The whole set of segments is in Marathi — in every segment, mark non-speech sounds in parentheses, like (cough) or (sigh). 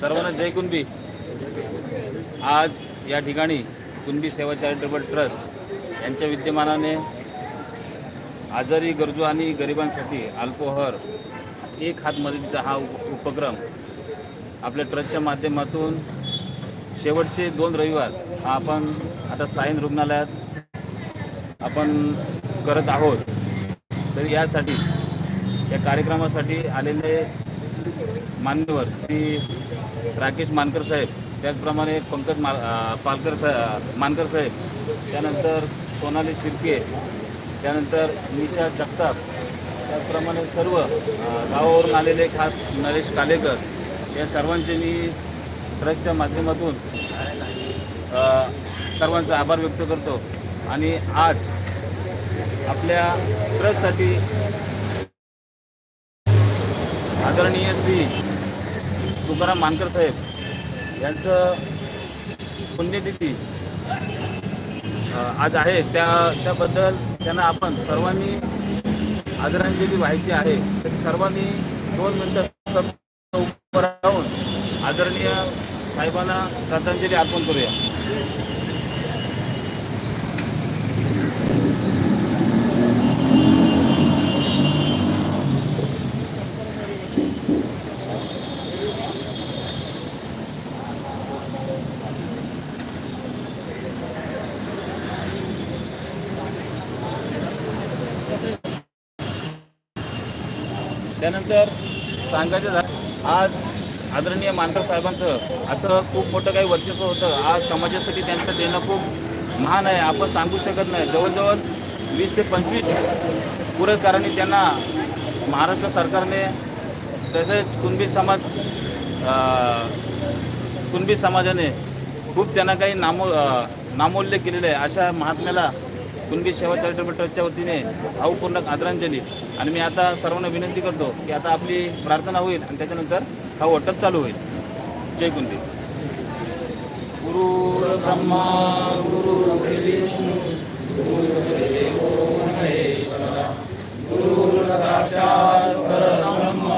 सर्वांना जय कुणबी. आज या ठिकाणी कुणबी सेवा चॅरिटेबल ट्रस्ट यांच्या विद्यमानाने आजारी गरजू आणि गरिबांसाठी अल्पोहर एक हात मदतीचा हा उप उपक्रम आपल्या ट्रस्टच्या माध्यमातून शेवटचे दोन रविवार हा आपण आता सायन रुग्णालयात आपण करत आहोत. तर यासाठी या कार्यक्रमासाठी आलेले मान्यवर श्री राकेश मानकर साहेब त्याचप्रमाणे पंकज मा पालकर सा मानकर साहेब त्यानंतर सोनाली शिर्के त्यानंतर निशा जगताप त्याचप्रमाणे सर्व गावावरून आलेले खास नरेश कालेकर या सर्वांचे मी ट्रस्टच्या माध्यमातून सर्वांचा आभार व्यक्त करतो. आणि आज आपल्या ट्रस्टसाठी आदरणीय श्री तुकाराम मानकर साहेब यांचं पुण्यतिथी आज आहे. त्या त्याबद्दल त्यांना आपण सर्वांनी आदरांजली व्हायची आहे. तर सर्वांनी दोन मिनटं आदरणीय साहेबांना श्रद्धांजली अर्पण करूया. त्यानंतर सांगायचं झालं आज आदरणीय मानकर साहेबांचं असं खूप मोठं काही वर्चस्व होतं. आज समाजासाठी त्यांचं देणं खूप महान आहे. आपण सांगू शकत नाही. जवळजवळ वीस ते पंचवीस पुरस्कारांनी त्यांना महाराष्ट्र सरकारने तसेच कुणबी समाज कुणबी समाजाने खूप त्यांना काही नामो नामोल्य केलेलं केलेले आहे. अशा महात्म्याला कुणबी सेवा चॅरिटेबल ट्रस्टच्या वतीने भावपूर्ण आदरांजली. आणि मी आता सर्वांना विनंती करतो की आता आपली प्रार्थना होईल आणि त्याच्यानंतर हा वाटप चालू होईल. जय कुणबी गुरु ब्रह्मा गुरु विष्णू गुरु साक्षात परब्रह्म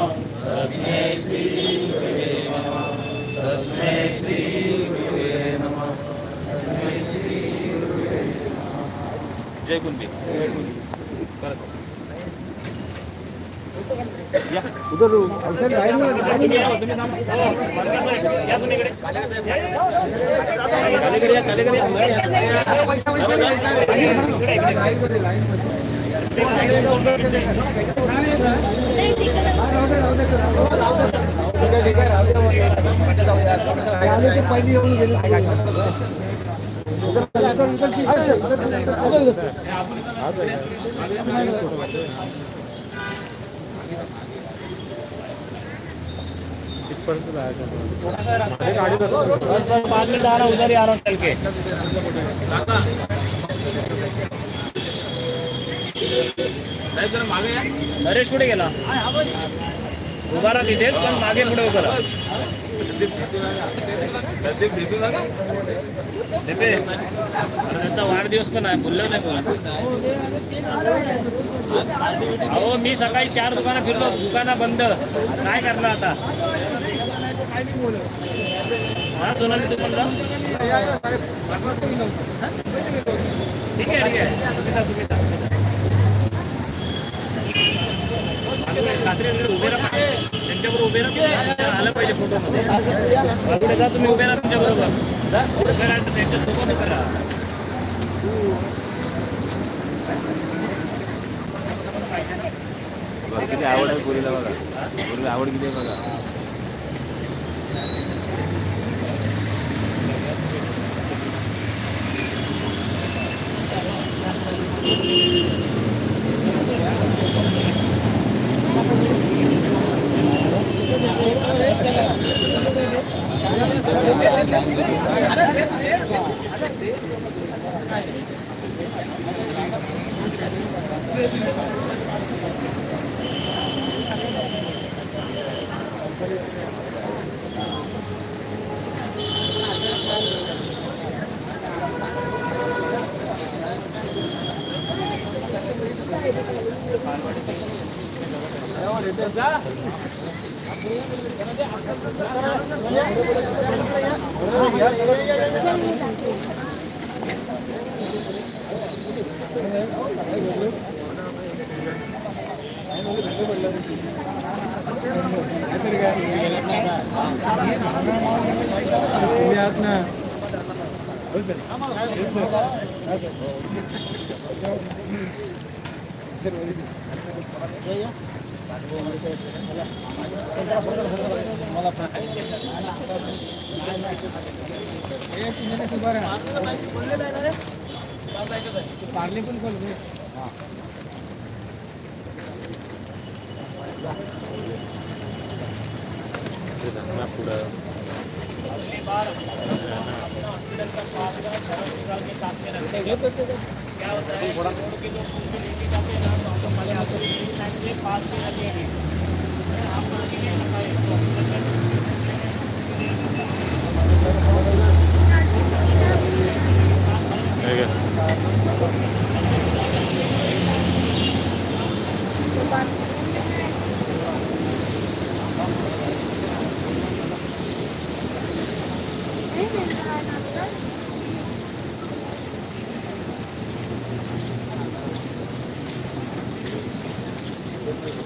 तस्मै श्री गुरुवे नमः तस्मै श्री गुरुवे नमः तस्मै श्री गुरुवे नमः। जय कुणबी परत या उधर अवसर लाइन में तुम्ही या, तुम्ही थांबा. हो, या तुम्ही इकडे. कालेकडे या, कालेकडे या. आले ते पहिली येऊन गेली पाच मिनिट आ रहा उधर ही आ रहा चल के साहेब जरा मागे या नरेश कुठे गेला उभा राहा तिथेच पण मागे पुढे उभा राहा दिपे, त्यांचा वाढदिवस पण आहे बोललं नाही कोणा अहो मी सकाळी चार दुकानं फिरलो दुकानं बंद. काय करणार आता? हा सोनाली ठीक आहे ठीक आहे तुम्ही उभे राहा त्यांच्याबरोबर उभे राहा आलं पाहिजे फोटोमध्ये पुढे जा तुम्ही उभे राहा तुमच्याबरोबर उभे त्यांच्यासोबत उभे किती आवड आहे पुरीला बघा. पुरीला आवड किती आहे बघा. Thank you. ಸರ್ पार्ले पण खोल क्या होता है क्योंकि जो उनको लेके जाते हैं पास आप चला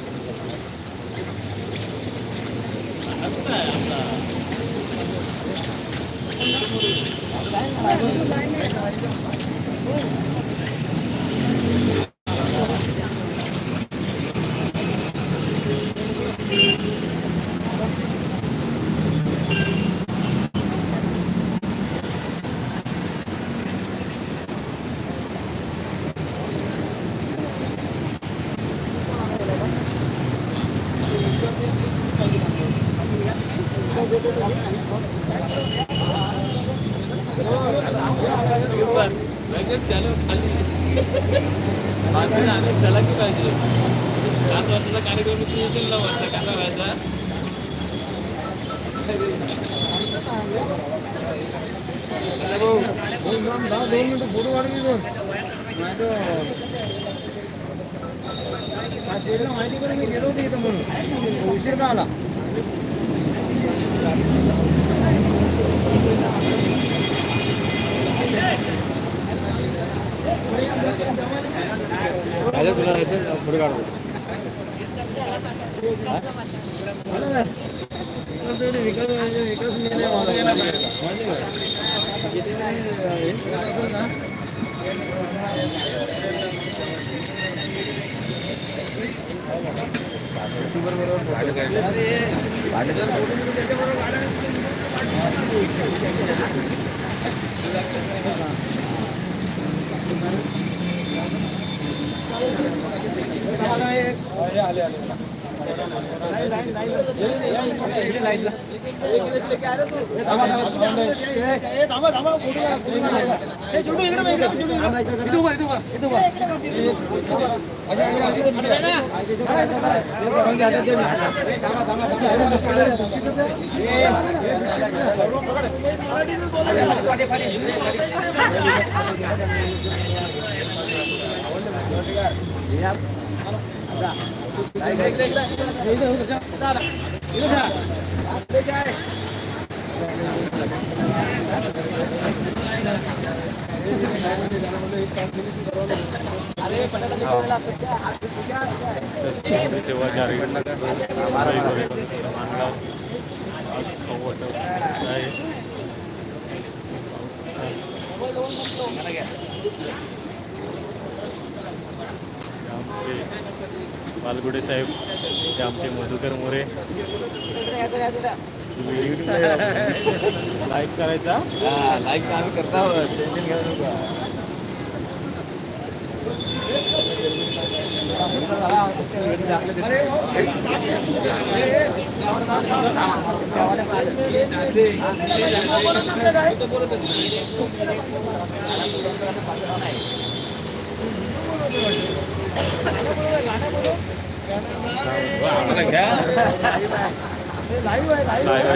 सात वर्षाचा कार्यक्रम तू येशील ना वर्षा कसा व्हायचा? दोन मिनिटं फोटो काढून दोन? माहिती करून मी गेलो होतो इथं म्हणून. उशीर का आला? तुला फोटो काढू. आले आले मी नाही सेवा जारी आहे बालगुडे साहेब ते आमचे मधुकर मोरे. (laughs) लाईक करायचा? लाईक आम्ही करता टेन्शन घेऊ नका.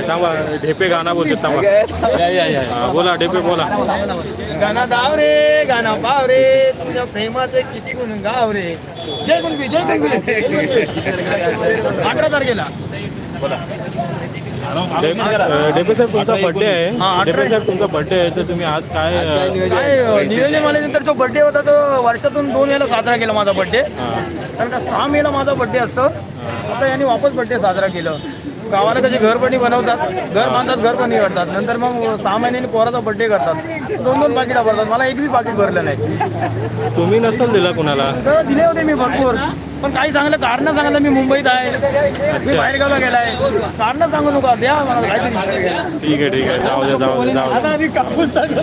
थांबा ढेपे गाना बोलतो बोला ढेपे बोला गाना दाव रे गाणं पाव रे. तुझ्या प्रेमाचे किती गुण गाव रे जय गुणबी जय गुणबी अठरा तारखेला. बोला ढेपे साहेब तुमचा बर्थडे हा, आहे ढेपे साहेब तुमचा बर्थडे आहे. तर तुम्ही आज काय काय नियोजन? आल्यानंतर जो बर्थडे होता तो वर्षातून दोन वेळेला साजरा केला माझा बर्थडे हा, कारण का सहा मेला माझा बर्थडे असतो. आता यांनी वापस बर्थडे साजरा केलं. गावाला कसे घर पण बनवतात. घर बांधतात घर पण करतात नंतर मग सहा महिन्यांनी पोराचा बर्थडे करतात. दोन दोन पाकिटा भरतात. मला एक बी पाकिट भरलं नाही. तुम्ही नसेल दिला कुणाला? दिले होते मी भरपूर. पण काही चांगलं कारण सांगितलं मी मुंबईत आहे. मी बाहेर गावला गेलाय. कारण सांगू नका. द्या मला काहीतरी. ठीक आहे ठीक आहे. जाऊ द्या जाऊ द्या आता आम्ही कापून टाकलं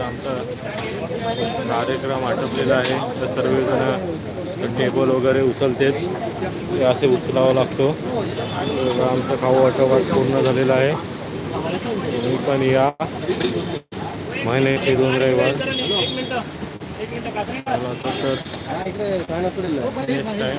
आमचा कार्यक्रम आटपलेला आहे. तर सर्वजण टेबल वगैरे उचलतेत. ते असे उचलावा लागतो. आमचा खाऊ आटोपाट पूर्ण झालेला आहे. तुम्ही पण या. महिन्याचे दोन रविवार. तर नेक्स्ट टाईम